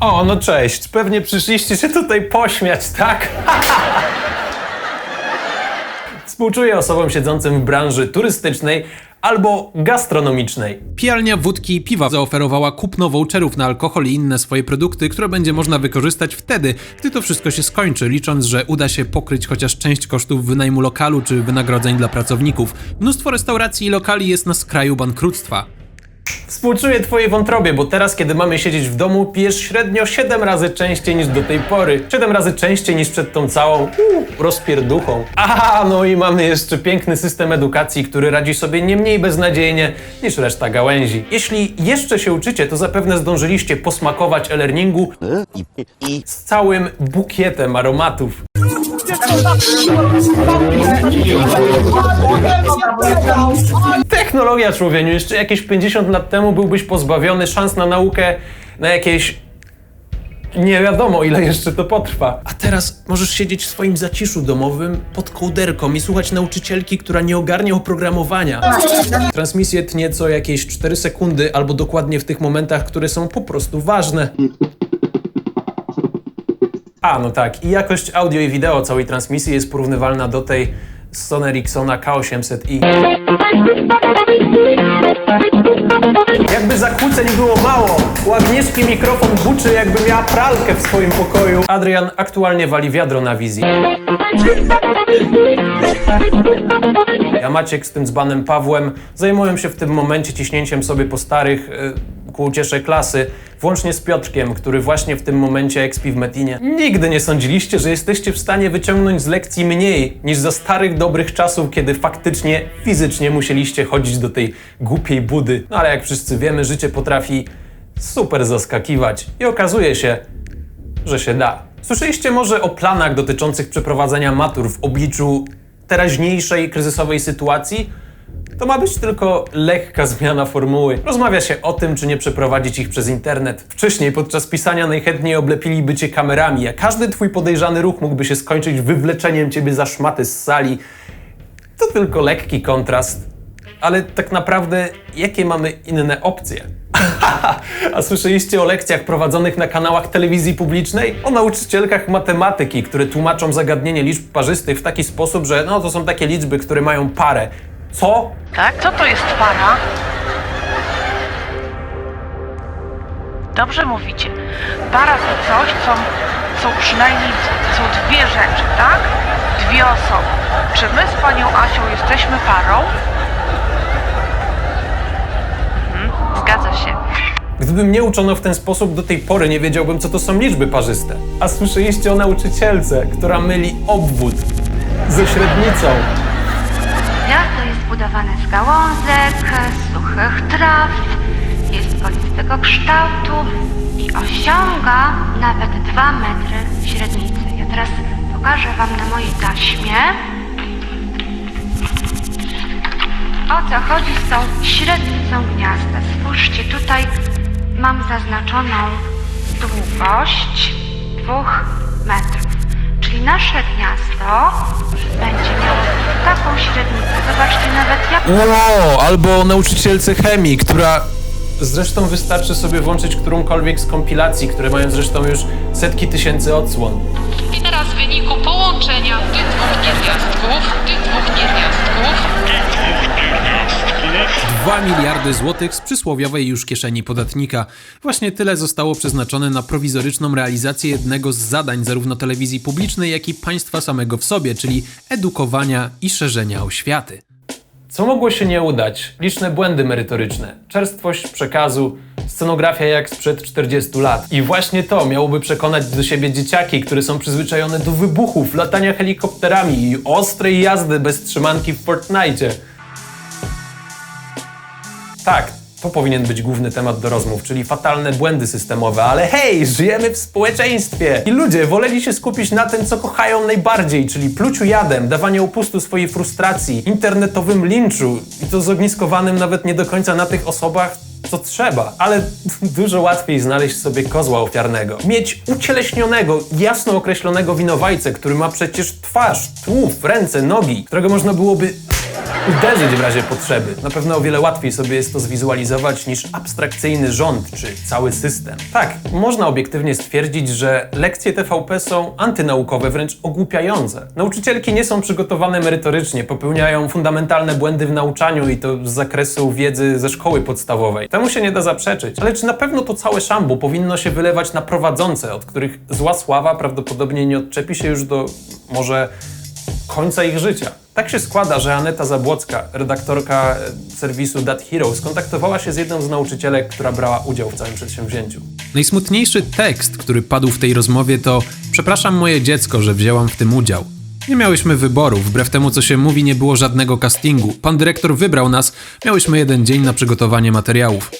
O, no cześć. Pewnie przyszliście się tutaj pośmiać, tak? Współczuję osobom siedzącym w branży turystycznej albo gastronomicznej. Pijalnia wódki i piwa zaoferowała kupno voucherów na alkohol i inne swoje produkty, które będzie można wykorzystać wtedy, gdy to wszystko się skończy, licząc, że uda się pokryć chociaż część kosztów wynajmu lokalu czy wynagrodzeń dla pracowników. Mnóstwo restauracji i lokali jest na skraju bankructwa. Współczuję twojej wątrobie, bo teraz, kiedy mamy siedzieć w domu, pijesz średnio 7 razy częściej niż do tej pory. 7 razy częściej niż przed tą całą uu, rozpierduchą. Aha, no i mamy jeszcze piękny system edukacji, który radzi sobie nie mniej beznadziejnie niż reszta gałęzi. Jeśli jeszcze się uczycie, to zapewne zdążyliście posmakować e-learningu z całym bukietem aromatów. Technologia, człowieniu, jeszcze jakieś 50 lat temu byłbyś pozbawiony szans na naukę na jakieś... Nie wiadomo, ile jeszcze to potrwa. A teraz możesz siedzieć w swoim zaciszu domowym pod kołderką i słuchać nauczycielki, która nie ogarnia oprogramowania. Transmisję tnie co jakieś 4 sekundy, albo dokładnie w tych momentach, które są po prostu ważne. A, no tak. I jakość audio i wideo całej transmisji jest porównywalna do tej Sony Ericssona K800i. Jakby zakłóceń było mało, Agnieszki mikrofon buczy jakby miała pralkę w swoim pokoju. Adrian aktualnie wali wiadro na wizji. Ja Maciek z tym dzbanem Pawłem zajmują się w tym momencie ciśnięciem sobie po starych yy, ku uciesze klasy, włącznie z Piotrkiem, który właśnie w tym momencie eksp'i w Metinie. Nigdy nie sądziliście, że jesteście w stanie wyciągnąć z lekcji mniej niż za starych dobrych czasów, kiedy faktycznie fizycznie musieliście chodzić do tej głupiej budy. No ale jak wszyscy wiemy, życie potrafi super zaskakiwać i okazuje się, że się da. Słyszeliście może o planach dotyczących przeprowadzenia matur w obliczu teraźniejszej kryzysowej sytuacji? To ma być tylko lekka zmiana formuły. Rozmawia się o tym, czy nie przeprowadzić ich przez internet. Wcześniej, podczas pisania, najchętniej oblepiliby cię kamerami, a każdy twój podejrzany ruch mógłby się skończyć wywleczeniem ciebie za szmaty z sali. To tylko lekki kontrast. Ale tak naprawdę, jakie mamy inne opcje? A słyszeliście o lekcjach prowadzonych na kanałach telewizji publicznej? O nauczycielkach matematyki, które tłumaczą zagadnienie liczb parzystych w taki sposób, że no to są takie liczby, które mają parę. Co? Tak? Co to jest para? Dobrze mówicie. Para to coś, co są przynajmniej są dwie rzeczy, tak? Dwie osoby. Czy my z panią Asią jesteśmy parą? Mhm, zgadza się. Gdyby mnie uczono w ten sposób do tej pory, nie wiedziałbym, co to są liczby parzyste. A słyszeliście o nauczycielce, która myli obwód ze średnicą. Gniazdo jest zbudowane z gałązek, suchych traw, jest kolistego kształtu i osiąga nawet 2 metry średnicy. Ja teraz pokażę Wam na mojej taśmie, o co chodzi z tą średnicą gniazda. Spójrzcie, tutaj mam zaznaczoną długość 2 metrów. Czyli nasze gniazdo będzie miało taką średnicę. Zobaczcie nawet jak Ło, albo nauczycielce chemii, która... Zresztą wystarczy sobie włączyć którąkolwiek z kompilacji, które mają zresztą już setki tysięcy odsłon. I teraz w wyniku połączenia tych dwóch pierwiastków, tych dwóch pierwiastków, 2 miliardy złotych z przysłowiowej już kieszeni podatnika. Właśnie tyle zostało przeznaczone na prowizoryczną realizację jednego z zadań zarówno telewizji publicznej, jak i państwa samego w sobie, czyli edukowania i szerzenia oświaty. Co mogło się nie udać? Liczne błędy merytoryczne, czerstwość przekazu, scenografia jak sprzed 40 lat. I właśnie to miałoby przekonać do siebie dzieciaki, które są przyzwyczajone do wybuchów, latania helikopterami i ostrej jazdy bez trzymanki w Fortnite. Tak, to powinien być główny temat do rozmów, czyli fatalne błędy systemowe, ale hej, żyjemy w społeczeństwie! I ludzie woleli się skupić na tym, co kochają najbardziej, czyli pluciu jadem, dawanie upustu swojej frustracji, internetowym linczu i to zogniskowanym nawet nie do końca na tych osobach, co trzeba. Ale dużo łatwiej znaleźć sobie kozła ofiarnego. Mieć ucieleśnionego, jasno określonego winowajcę, który ma przecież twarz, tułów, ręce, nogi, którego można byłoby uderzyć w razie potrzeby. Na pewno o wiele łatwiej sobie jest to zwizualizować niż abstrakcyjny rząd czy cały system. Tak, można obiektywnie stwierdzić, że lekcje TVP są antynaukowe, wręcz ogłupiające. Nauczycielki nie są przygotowane merytorycznie, popełniają fundamentalne błędy w nauczaniu i to z zakresu wiedzy ze szkoły podstawowej. Temu się nie da zaprzeczyć. Ale czy na pewno to całe szambo powinno się wylewać na prowadzące, od których zła sława prawdopodobnie nie odczepi się już do może końca ich życia. Tak się składa, że Aneta Zabłocka, redaktorka e, serwisu Dat Hero, skontaktowała się z jedną z nauczycielek, która brała udział w całym przedsięwzięciu. Najsmutniejszy tekst, który padł w tej rozmowie to Przepraszam moje dziecko, że wzięłam w tym udział. Nie miałyśmy wyboru, wbrew temu co się mówi, nie było żadnego castingu. Pan dyrektor wybrał nas, miałyśmy jeden dzień na przygotowanie materiałów.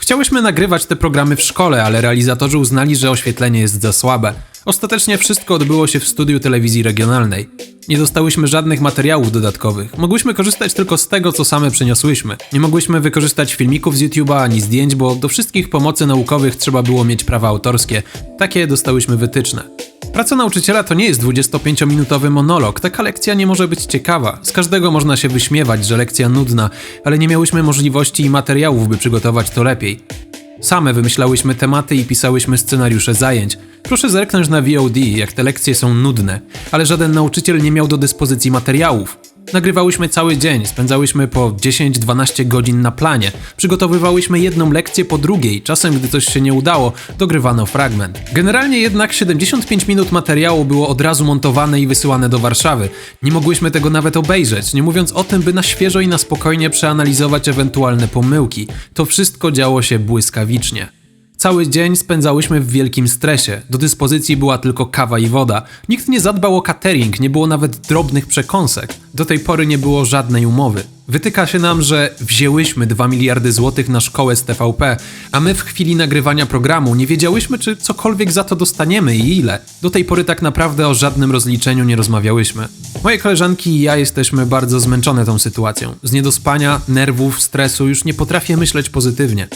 Chciałyśmy nagrywać te programy w szkole, ale realizatorzy uznali, że oświetlenie jest za słabe. Ostatecznie wszystko odbyło się w studiu telewizji regionalnej. Nie dostałyśmy żadnych materiałów dodatkowych. Mogłyśmy korzystać tylko z tego, co same przyniosłyśmy. Nie mogłyśmy wykorzystać filmików z YouTube'a ani zdjęć, bo do wszystkich pomocy naukowych trzeba było mieć prawa autorskie. Takie dostałyśmy wytyczne. Praca nauczyciela to nie jest 25-minutowy monolog. Taka lekcja nie może być ciekawa. Z każdego można się wyśmiewać, że lekcja nudna, ale nie miałyśmy możliwości i materiałów, by przygotować to lepiej. Same wymyślałyśmy tematy i pisałyśmy scenariusze zajęć. Proszę zerknąć na VOD, jak te lekcje są nudne, ale żaden nauczyciel nie miał do dyspozycji materiałów. Nagrywałyśmy cały dzień, spędzałyśmy po 10-12 godzin na planie, przygotowywałyśmy jedną lekcję po drugiej, czasem gdy coś się nie udało, dogrywano fragment. Generalnie jednak 75 minut materiału było od razu montowane i wysyłane do Warszawy. Nie mogłyśmy tego nawet obejrzeć, nie mówiąc o tym, by na świeżo i na spokojnie przeanalizować ewentualne pomyłki. To wszystko działo się błyskawicznie. Cały dzień spędzałyśmy w wielkim stresie. Do dyspozycji była tylko kawa i woda. Nikt nie zadbał o catering, nie było nawet drobnych przekąsek. Do tej pory nie było żadnej umowy. Wytyka się nam, że wzięłyśmy 2 miliardy złotych na szkołę z TVP, a my w chwili nagrywania programu nie wiedziałyśmy, czy cokolwiek za to dostaniemy i ile. Do tej pory tak naprawdę o żadnym rozliczeniu nie rozmawiałyśmy. Moje koleżanki i ja jesteśmy bardzo zmęczone tą sytuacją. Z niedospania, nerwów, stresu już nie potrafię myśleć pozytywnie.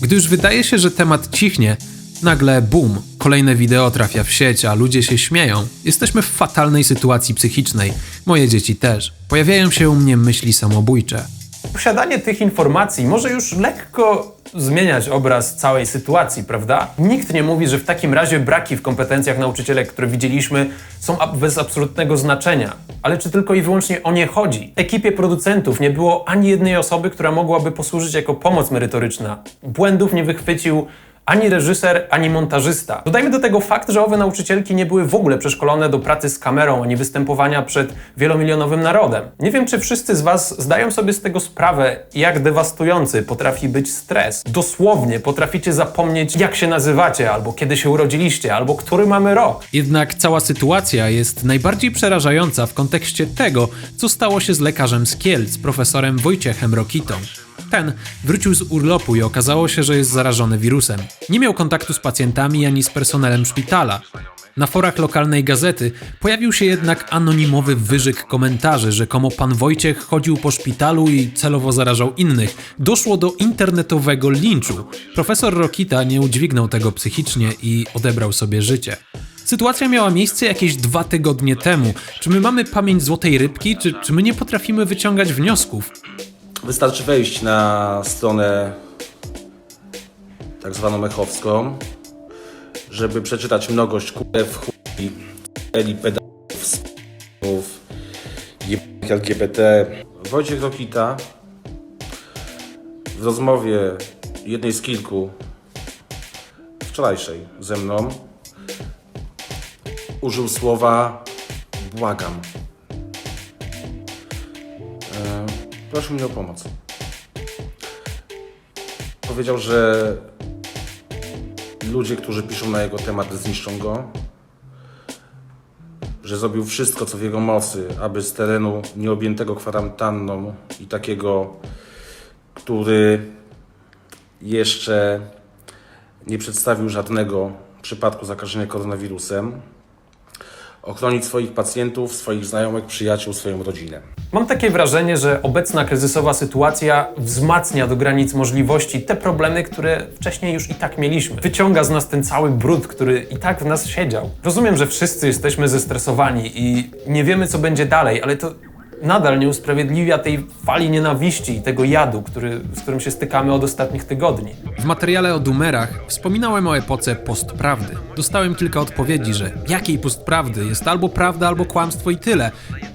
Gdy już wydaje się, że temat cichnie, nagle bum, kolejne wideo trafia w sieć, a ludzie się śmieją. Jesteśmy w fatalnej sytuacji psychicznej. Moje dzieci też. Pojawiają się u mnie myśli samobójcze. Posiadanie tych informacji może już lekko zmieniać obraz całej sytuacji, prawda? Nikt nie mówi, że w takim razie braki w kompetencjach nauczycielek, które widzieliśmy, są bez absolutnego znaczenia. Ale czy tylko i wyłącznie o nie chodzi? Ekipie producentów nie było ani jednej osoby, która mogłaby posłużyć jako pomoc merytoryczna. Błędów nie wychwycił ani reżyser, ani montażysta. Dodajmy do tego fakt, że owe nauczycielki nie były w ogóle przeszkolone do pracy z kamerą, ani występowania przed wielomilionowym narodem. Nie wiem, czy wszyscy z Was zdają sobie z tego sprawę, jak dewastujący potrafi być stres. Dosłownie potraficie zapomnieć, jak się nazywacie, albo kiedy się urodziliście, albo który mamy rok. Jednak cała sytuacja jest najbardziej przerażająca w kontekście tego, co stało się z lekarzem z Kielc, profesorem Wojciechem Rokitą. Ten wrócił z urlopu i okazało się, że jest zarażony wirusem. Nie miał kontaktu z pacjentami ani z personelem szpitala. Na forach lokalnej gazety pojawił się jednak anonimowy wyżyk komentarzy, rzekomo pan Wojciech chodził po szpitalu i celowo zarażał innych. Doszło do internetowego linczu. Profesor Rokita nie udźwignął tego psychicznie i odebrał sobie życie. Sytuacja miała miejsce jakieś dwa tygodnie temu. Czy my mamy pamięć złotej rybki, czy, czy my nie potrafimy wyciągać wniosków? Wystarczy wejść na stronę tak zwaną mechowską, żeby przeczytać mnogość kurew, chuj, eli, pedałów, jebanych LGBT. Wojciech Rokita w rozmowie jednej z kilku wczorajszej ze mną użył słowa błagam. Prosił mnie o pomoc. Powiedział, że ludzie, którzy piszą na jego temat, zniszczą go. Że zrobił wszystko, co w jego mocy, aby z terenu nieobjętego kwarantanną i takiego, który jeszcze nie przedstawił żadnego przypadku zakażenia koronawirusem, ochronić swoich pacjentów, swoich znajomych, przyjaciół, swoją rodzinę. Mam takie wrażenie, że obecna kryzysowa sytuacja wzmacnia do granic możliwości te problemy, które wcześniej już i tak mieliśmy. Wyciąga z nas ten cały brud, który i tak w nas siedział. Rozumiem, że wszyscy jesteśmy zestresowani i nie wiemy, co będzie dalej, ale to nadal nie usprawiedliwia tej fali nienawiści i tego jadu, który, z którym się stykamy od ostatnich tygodni. W materiale o Doomerach wspominałem o epoce postprawdy. Dostałem kilka odpowiedzi, że jakiej postprawdy jest albo prawda, albo kłamstwo i tyle.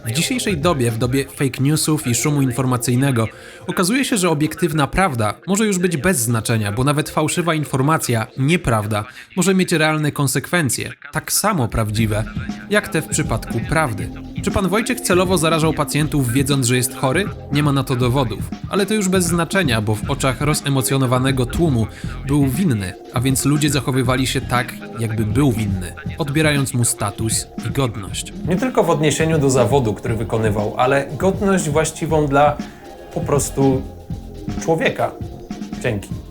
W dzisiejszej dobie, w dobie fake newsów i szumu informacyjnego, okazuje się, że obiektywna prawda może już być bez znaczenia, bo nawet fałszywa informacja, nieprawda, może mieć realne konsekwencje, tak samo prawdziwe, jak te w przypadku prawdy. Czy pan Wojciech celowo zarażał pacjentów, wiedząc, że jest chory? Nie ma na to dowodów. Ale to już bez znaczenia, bo w oczach rozemocjonowanego tłumu był winny, a więc ludzie zachowywali się tak, jakby był winny, odbierając mu status i godność. Nie tylko w odniesieniu do zawodu, który wykonywał, ale godność właściwą dla po prostu człowieka. Dzięki.